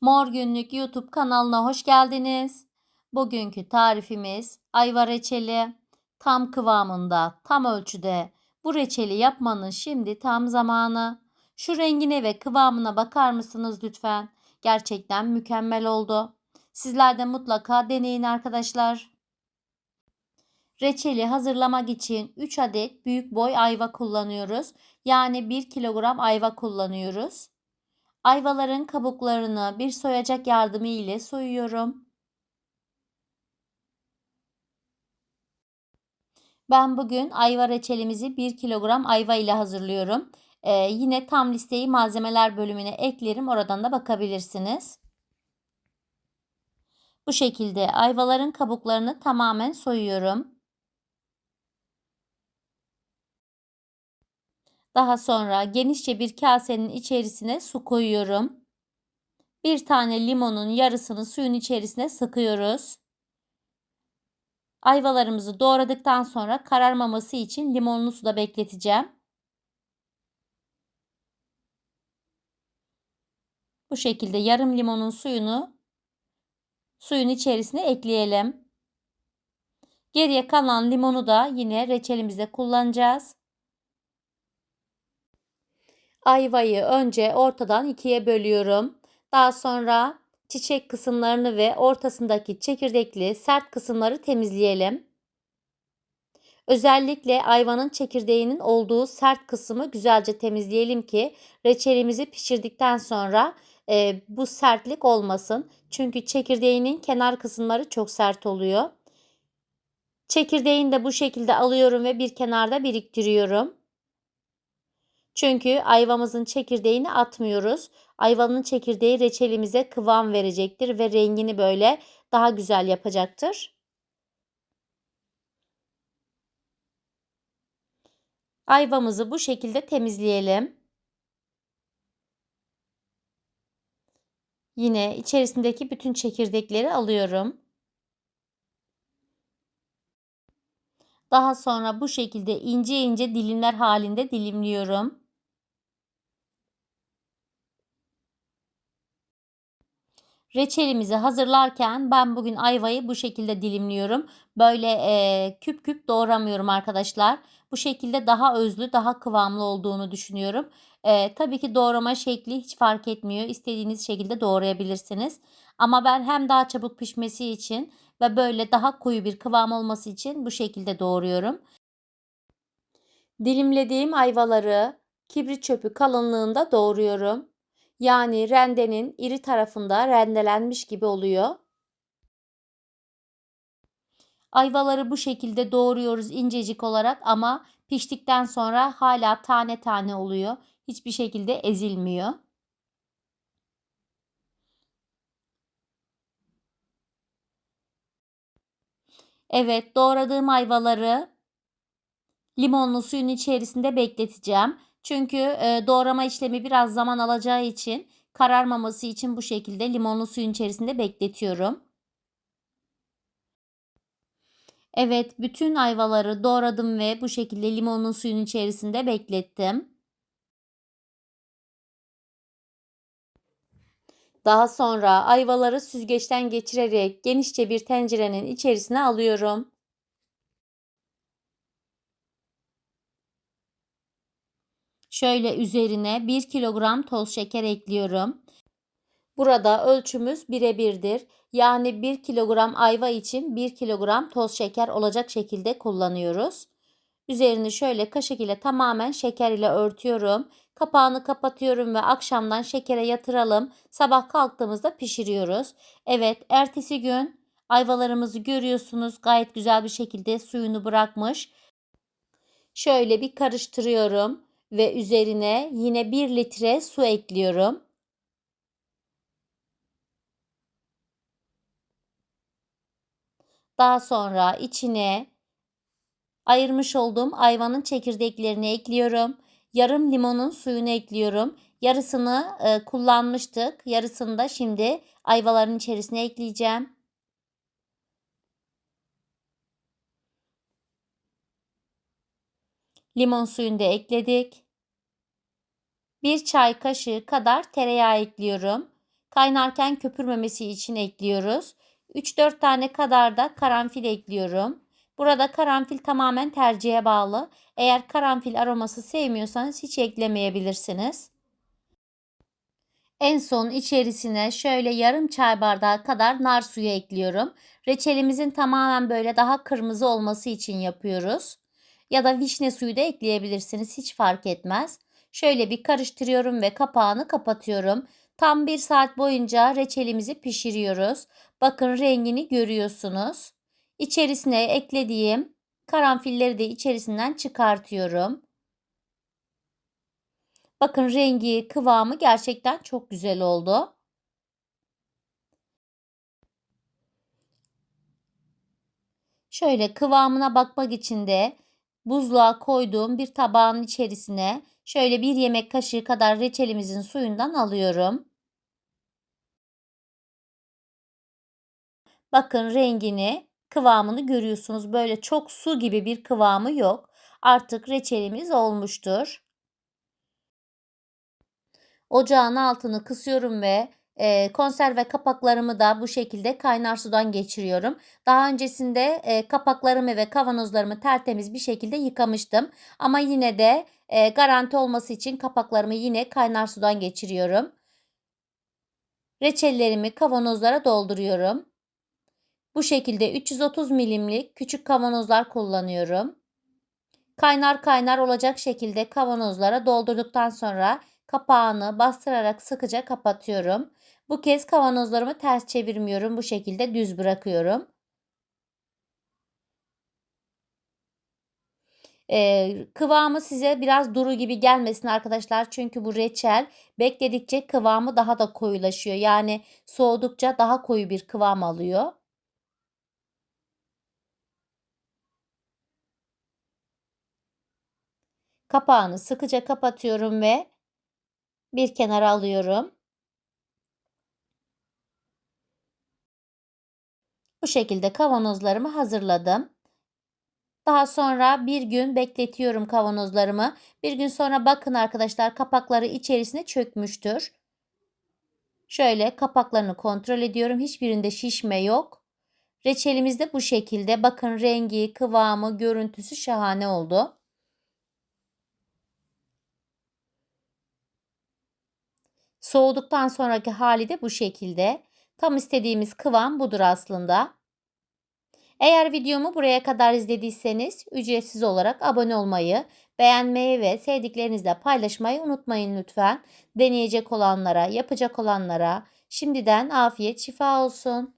Mor Günlük YouTube kanalına hoş geldiniz. Bugünkü tarifimiz ayva reçeli. Tam kıvamında, tam ölçüde. Bu reçeli yapmanın şimdi tam zamanı. Şu rengine ve kıvamına bakar mısınız lütfen? Gerçekten mükemmel oldu. Sizler de mutlaka deneyin arkadaşlar. Reçeli hazırlamak için 3 adet büyük boy ayva kullanıyoruz. Yani 1 kilogram ayva kullanıyoruz. Ayvaların kabuklarını bir soyacak yardımı ile soyuyorum. Ben bugün ayva reçelimizi 1 kilogram ayva ile hazırlıyorum. Ee, yine tam listeyi malzemeler bölümüne eklerim. Oradan da bakabilirsiniz. Bu şekilde ayvaların kabuklarını tamamen soyuyorum. Daha sonra genişçe bir kasenin içerisine su koyuyorum. Bir tane limonun yarısını suyun içerisine sıkıyoruz. Ayvalarımızı doğradıktan sonra kararmaması için limonlu suda bekleteceğim. Bu şekilde yarım limonun suyunu suyun içerisine ekleyelim. Geriye kalan limonu da yine reçelimizde kullanacağız. Ayvayı önce ortadan ikiye bölüyorum. Daha sonra çiçek kısımlarını ve ortasındaki çekirdekli sert kısımları temizleyelim. Özellikle ayvanın çekirdeğinin olduğu sert kısmı güzelce temizleyelim ki reçelimizi pişirdikten sonra e, bu sertlik olmasın. Çünkü çekirdeğinin kenar kısımları çok sert oluyor. Çekirdeğini de bu şekilde alıyorum ve bir kenarda biriktiriyorum. Çünkü ayvamızın çekirdeğini atmıyoruz. Ayvanın çekirdeği reçelimize kıvam verecektir ve rengini böyle daha güzel yapacaktır. Ayvamızı bu şekilde temizleyelim. Yine içerisindeki bütün çekirdekleri alıyorum. Daha sonra bu şekilde ince ince dilimler halinde dilimliyorum. Reçelimizi hazırlarken ben bugün ayvayı bu şekilde dilimliyorum. Böyle e, küp küp doğramıyorum arkadaşlar. Bu şekilde daha özlü, daha kıvamlı olduğunu düşünüyorum. E, tabii ki doğrama şekli hiç fark etmiyor. İstediğiniz şekilde doğrayabilirsiniz. Ama ben hem daha çabuk pişmesi için ve böyle daha koyu bir kıvam olması için bu şekilde doğruyorum. Dilimlediğim ayvaları kibrit çöpü kalınlığında doğruyorum. Yani rendenin iri tarafında rendelenmiş gibi oluyor. Ayvaları bu şekilde doğruyoruz incecik olarak ama piştikten sonra hala tane tane oluyor. Hiçbir şekilde ezilmiyor. Evet, doğradığım ayvaları limonlu suyun içerisinde bekleteceğim. Çünkü e, doğrama işlemi biraz zaman alacağı için kararmaması için bu şekilde limonlu suyun içerisinde bekletiyorum. Evet, bütün ayvaları doğradım ve bu şekilde limonlu suyun içerisinde beklettim. Daha sonra ayvaları süzgeçten geçirerek genişçe bir tencerenin içerisine alıyorum. Şöyle üzerine 1 kilogram toz şeker ekliyorum. Burada ölçümüz birebirdir. Yani 1 kilogram ayva için 1 kilogram toz şeker olacak şekilde kullanıyoruz. Üzerini şöyle kaşık ile tamamen şeker ile örtüyorum. Kapağını kapatıyorum ve akşamdan şekere yatıralım. Sabah kalktığımızda pişiriyoruz. Evet, ertesi gün ayvalarımızı görüyorsunuz. Gayet güzel bir şekilde suyunu bırakmış. Şöyle bir karıştırıyorum ve üzerine yine 1 litre su ekliyorum. Daha sonra içine ayırmış olduğum ayvanın çekirdeklerini ekliyorum. Yarım limonun suyunu ekliyorum. Yarısını e, kullanmıştık. Yarısını da şimdi ayvaların içerisine ekleyeceğim. Limon suyunu da ekledik. Bir çay kaşığı kadar tereyağı ekliyorum. Kaynarken köpürmemesi için ekliyoruz. 3-4 tane kadar da karanfil ekliyorum. Burada karanfil tamamen tercihe bağlı. Eğer karanfil aroması sevmiyorsanız hiç eklemeyebilirsiniz. En son içerisine şöyle yarım çay bardağı kadar nar suyu ekliyorum. Reçelimizin tamamen böyle daha kırmızı olması için yapıyoruz. Ya da vişne suyu da ekleyebilirsiniz hiç fark etmez. Şöyle bir karıştırıyorum ve kapağını kapatıyorum. Tam bir saat boyunca reçelimizi pişiriyoruz. Bakın rengini görüyorsunuz. İçerisine eklediğim karanfilleri de içerisinden çıkartıyorum. Bakın rengi, kıvamı gerçekten çok güzel oldu. Şöyle kıvamına bakmak için de buzluğa koyduğum bir tabağın içerisine şöyle bir yemek kaşığı kadar reçelimizin suyundan alıyorum. Bakın rengini, kıvamını görüyorsunuz. Böyle çok su gibi bir kıvamı yok. Artık reçelimiz olmuştur. Ocağın altını kısıyorum ve e, konserve kapaklarımı da bu şekilde kaynar sudan geçiriyorum. Daha öncesinde e, kapaklarımı ve kavanozlarımı tertemiz bir şekilde yıkamıştım. Ama yine de e, garanti olması için kapaklarımı yine kaynar sudan geçiriyorum. Reçellerimi kavanozlara dolduruyorum. Bu şekilde 330 milimlik küçük kavanozlar kullanıyorum. Kaynar kaynar olacak şekilde kavanozlara doldurduktan sonra kapağını bastırarak sıkıca kapatıyorum. Bu kez kavanozlarımı ters çevirmiyorum. Bu şekilde düz bırakıyorum. Ee, kıvamı size biraz duru gibi gelmesin arkadaşlar. Çünkü bu reçel bekledikçe kıvamı daha da koyulaşıyor. Yani soğudukça daha koyu bir kıvam alıyor. Kapağını sıkıca kapatıyorum ve bir kenara alıyorum. Bu şekilde kavanozlarımı hazırladım. Daha sonra bir gün bekletiyorum kavanozlarımı. Bir gün sonra bakın arkadaşlar kapakları içerisine çökmüştür. Şöyle kapaklarını kontrol ediyorum. Hiçbirinde şişme yok. Reçelimiz de bu şekilde. Bakın rengi, kıvamı, görüntüsü şahane oldu. Soğuduktan sonraki hali de bu şekilde. Tam istediğimiz kıvam budur aslında. Eğer videomu buraya kadar izlediyseniz ücretsiz olarak abone olmayı, beğenmeyi ve sevdiklerinizle paylaşmayı unutmayın lütfen. Deneyecek olanlara, yapacak olanlara şimdiden afiyet şifa olsun.